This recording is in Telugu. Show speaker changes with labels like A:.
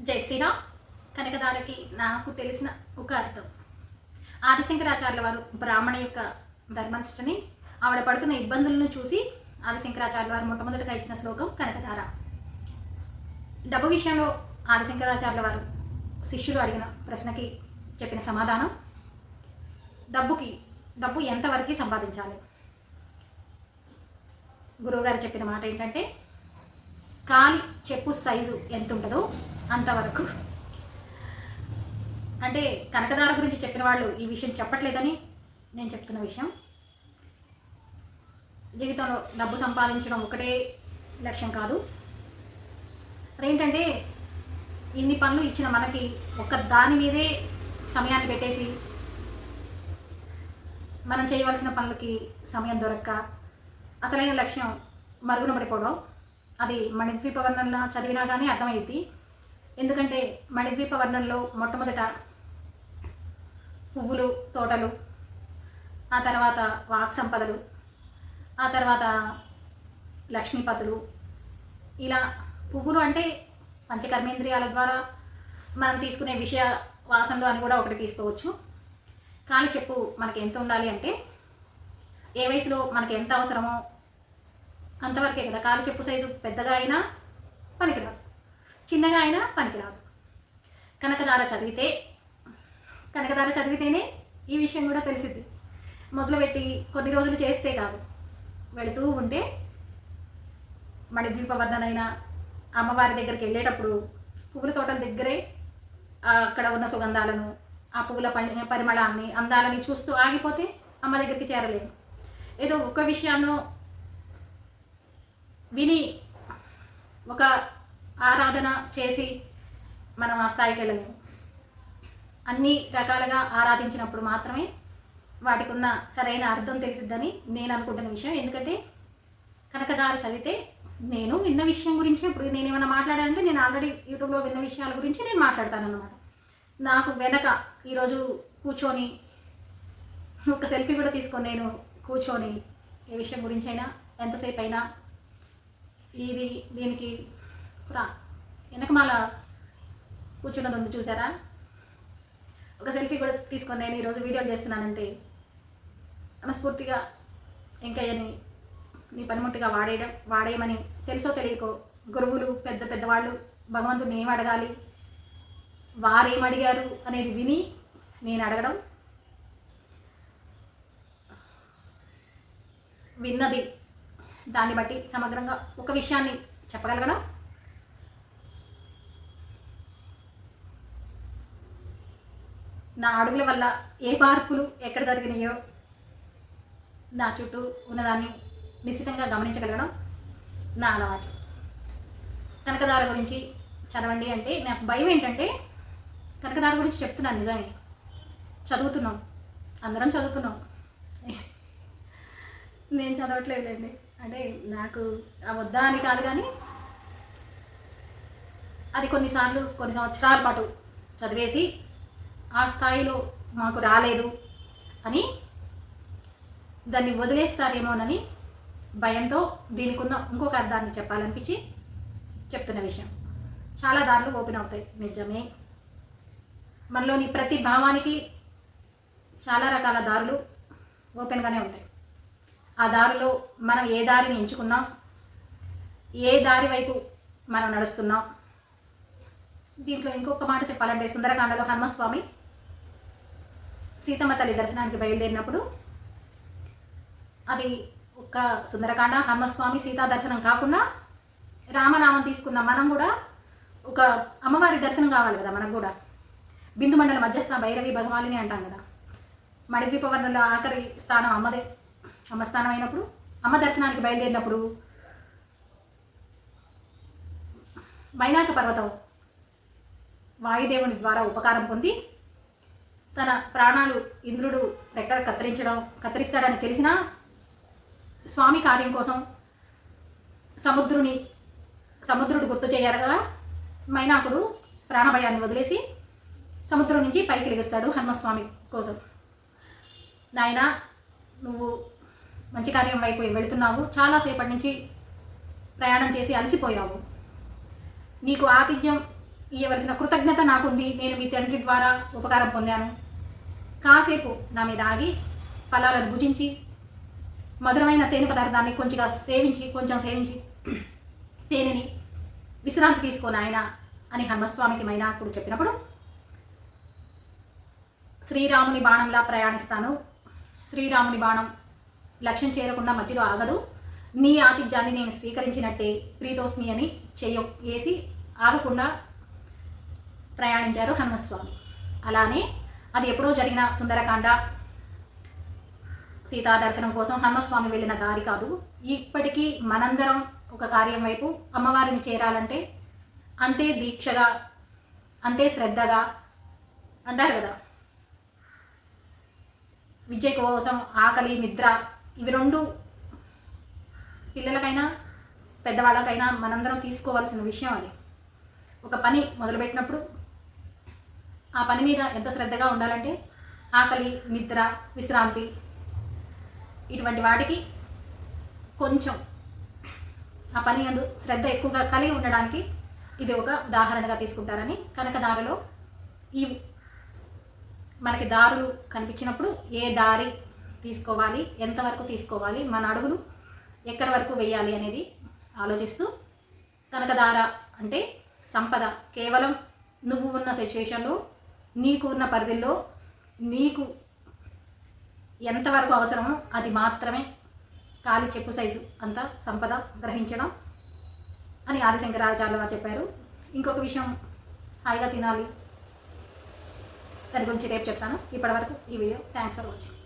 A: జై శ్రీరామ్. కనకదారకి నాకు తెలిసిన ఒక అర్థం. ఆదిశంకరాచార్యుల వారు బ్రాహ్మణ యొక్క ధర్మనిష్టని ఆవిడ పడుతున్న ఇబ్బందులను చూసి ఆదిశంకరాచార్యుల వారు మొట్టమొదటిగా ఇచ్చిన శ్లోకం కనకధార. డబ్బు విషయంలో ఆదిశంకరాచార్యుల వారు శిష్యులు అడిగిన ప్రశ్నకి చెప్పిన సమాధానం డబ్బుకి డబ్బు ఎంతవరకు సంపాదించాలి? గురువుగారు చెప్పిన మాట ఏంటంటే కాలి చెప్పు సైజు ఎంత ఉంటుందో అంతవరకు. అంటే కనకదార గురించి చెప్పిన వాళ్ళు ఈ విషయం చెప్పట్లేదని నేను చెప్తున్న విషయం. జీవితంలో డబ్బు సంపాదించడం ఒకటే లక్ష్యం కాదు. అదేంటంటే ఇన్ని పనులు ఇచ్చిన మనకి ఒక్క దాని మీదే సమయాన్ని పెట్టేసి మనం చేయవలసిన పనులకి సమయం దొరక్క అసలైన లక్ష్యం మరుగున పడిపోవడం. అది మణిద్వీప చదివినా కానీ అర్థమైంది ఎందుకంటే మణిద్వీప వర్ణంలో మొట్టమొదట పువ్వులు తోటలు ఆ తర్వాత వాక్ సంపదలు ఆ తర్వాత లక్ష్మీపతులు. ఇలా పువ్వులు అంటే పంచకర్మేంద్రియాల ద్వారా మనం తీసుకునే విషయ వాసనలు అని కూడా ఒకటి తీసుకోవచ్చు. కానీ చెప్పు మనకి ఎంత ఉండాలి అంటే ఏ వయసులో మనకి ఎంత అవసరమో అంతవరకే కదా. కాలు చెప్పు సైజు పెద్దగా అయినా పనికిరాదు. చిన్నగా అయినా పనికిరాదు. కనకదార చదివితే కనకదార చదివితేనే ఈ విషయం కూడా తెలిసిద్ది. మొదలుపెట్టి కొన్ని రోజులు చేస్తే కాదు. వెళుతూ ఉంటే మణిద్వీపవర్ణనైనా అమ్మవారి దగ్గరికి వెళ్ళేటప్పుడు పువ్వుల తోటల దగ్గరే అక్కడ ఉన్న సుగంధాలను ఆ పువ్వుల పని పరిమళాన్ని అందాలని చూస్తూ ఆగిపోతే అమ్మ దగ్గరికి చేరలేము ఏదో ఒక విషయాన్నో విని ఒక ఆరాధన చేసి మనం ఆ స్థాయికి వెళ్ళలేము. అన్ని రకాలుగా ఆరాధించినప్పుడు మాత్రమే వాటికి ఉన్న సరైన అర్థం తెలిసిద్దని నేను అనుకుంటున్న విషయం. ఎందుకంటే కనకదారు చదివితే నేను విన్న విషయం గురించి ఇప్పుడు నేను ఏమైనా మాట్లాడానంటే నేను ఆల్రెడీ యూట్యూబ్లో విన్న విషయాల గురించి నేను మాట్లాడతాను అన్నమాట నాకు వెనక ఈరోజు కూర్చొని ఒక సెల్ఫీ కూడా తీసుకొని నేను కూర్చొని ఏ విషయం గురించి అయినా ఎంతసేపు అయినా ఇది దీనికి రా వెనకమాల కూర్చున్నది ఉంది చూసారా? ఒక సెల్ఫీ కూడా తీసుకొని నేను ఈరోజు వీడియోలు చేస్తున్నానంటే మనస్ఫూర్తిగా ఇంకయ్యని నీ పనిముట్టుగా వాడేయడం వాడేయమని తెలుసో తెలియకో గురువులు పెద్ద పెద్దవాళ్ళు భగవంతుని ఏం అడగాలి? వారేం అడిగారు అనేది విని నేను అడగడం విన్నది. దాన్ని బట్టి సమగ్రంగా ఒక విషయాన్ని చెప్పగలగడం నా అడుగుల వల్ల ఏ మార్పులు ఎక్కడ జరిగినాయో నా చుట్టూ ఉన్నదాన్ని నిశ్చితంగా గమనించగలగడం నా అలవాటు. కనకదార గురించి చదవండి అంటే నాకు భయం ఏంటంటే కనకదార గురించి చెప్తున్నాను నిజమే. చదువుతున్నాం. అందరం చదువుతున్నాం. నేను చదవట్లేదులేండి. అంటే నాకు ఆ వద్దా అని కాదు కానీ అది కొన్నిసార్లు కొన్ని సంవత్సరాల పాటు చదివేసి ఆ స్థాయిలో మాకు రాలేదు అని దాన్ని వదిలేస్తారేమోనని భయంతో దీనికి ఉన్న ఇంకొక అర్థాన్ని చెప్పాలనిపించి చెప్తున్న విషయం. చాలా దారులు ఓపెన్ అవుతాయి నిజమే. మనలోని ప్రతి భావానికి చాలా రకాల దారులు ఓపెన్గానే ఉంటాయి. ఆ దారిలో మనం ఏ దారిని ఎంచుకున్నాం? ఏ దారి వైపు మనం నడుస్తున్నాం? దీంట్లో ఇంకొక మాట చెప్పాలంటే సుందరకాండలో హనుమస్వామి సీతమ్మ తల్లి దర్శనానికి బయలుదేరినప్పుడు అది ఒక సుందరకాండ హనుమస్వామి సీతా దర్శనం కాకుండా రామనామం తీసుకున్న మనం కూడా ఒక అమ్మవారి దర్శనం కావాలి కదా మనకు కూడా. బిందు మండల మధ్యస్థ భైరవి భగవాలిని అంటాం కదా. మణిద్వీప వర్ణంలో ఆఖరి స్థానం అమ్మదే అమ్మ స్థానం అయినప్పుడు అమ్మ దర్శనానికి బయలుదేరినప్పుడు మైనాక పర్వతం వాయుదేవుని ద్వారా ఉపకారం పొంది తన ప్రాణాలు ఇంద్రుడు రెక్కలు కత్తిరించడం కత్తిరిస్తాడని తెలిసినా స్వామి కార్యం కోసం సముద్రుని సముద్రుడు గుర్తు చేయగా మైనాకుడు ప్రాణభయాన్ని వదిలేసి సముద్రం నుంచి పైకి లెగుస్తాడు హనుమస్వామి కోసం. నాయన నువ్వు మంచి కార్యం వైపు వెళుతున్నావు. చాలాసేపటి నుంచి ప్రయాణం చేసి అలసిపోయావు. నీకు ఆతిథ్యం ఇవ్వవలసిన కృతజ్ఞత నాకుంది. నేను మీ తండ్రి ద్వారా ఉపకారం పొందాను. కాసేపు నా మీద ఆగి ఫలాలను భుజించి మధురమైన తేనె పదార్థాన్ని కొంచెంగా సేవించి కొంచెం సేవించి తేనెని విశ్రాంతి తీసుకొని ఆయన అని హనుమస్వామికి మైనాకుడు చెప్పినప్పుడు శ్రీరాముని బాణంలా ప్రయాణిస్తాను. శ్రీరాముని బాణం లక్ష్యం చేరకుండా మధ్యలో ఆగదు. నీ ఆతిథ్యాన్ని నేను స్వీకరించినట్టే ప్రీతోస్మి అని చెయ్య వేసి ఆగకుండా ప్రయాణించారు హనుమస్వామి. అలానే అది ఎప్పుడో జరిగిన సుందరకాండ సీతా దర్శనం కోసం హనుమస్వామి వెళ్ళిన దారి కాదు. ఇప్పటికీ మనందరం ఒక కార్యం వైపు అమ్మవారిని చేరాలంటే అంతే దీక్షగా అంతే శ్రద్ధగా అంటారు కదా. విద్య కోసం ఆకలి నిద్ర ఇవి రెండు పిల్లలకైనా పెద్దవాళ్ళకైనా మనందరం తీసుకోవాల్సిన విషయం అది. ఒక పని మొదలుపెట్టినప్పుడు ఆ పని మీద ఎంత శ్రద్ధగా ఉండాలంటే ఆకలి నిద్ర విశ్రాంతి ఇటువంటి వాటికి కొంచెం ఆ పని అందు శ్రద్ధ ఎక్కువగా కలిగి ఉండడానికి ఇది ఒక ఉదాహరణగా తీసుకుంటారని కనకదారులో ఈ మనకి దారులు కనిపించినప్పుడు ఏ దారి తీసుకోవాలి ఎంతవరకు తీసుకోవాలి మన అడుగులు ఎక్కడి వరకు వేయాలి అనేది ఆలోచిస్తూ కనకదార అంటే సంపద కేవలం నువ్వు ఉన్న సిచ్యువేషన్లో నీకు ఉన్న పరిధిలో నీకు ఎంతవరకు అవసరమో అది మాత్రమే కాలి చెప్పు సైజు అంత సంపద గ్రహించడం అని ఆదిశంకరాచార్య వారు చెప్పారు. ఇంకొక విషయం హాయిగా తినాలి. దాని గురించి రేపు చెప్తాను. ఇప్పటివరకు ఈ వీడియో. Thanks for watching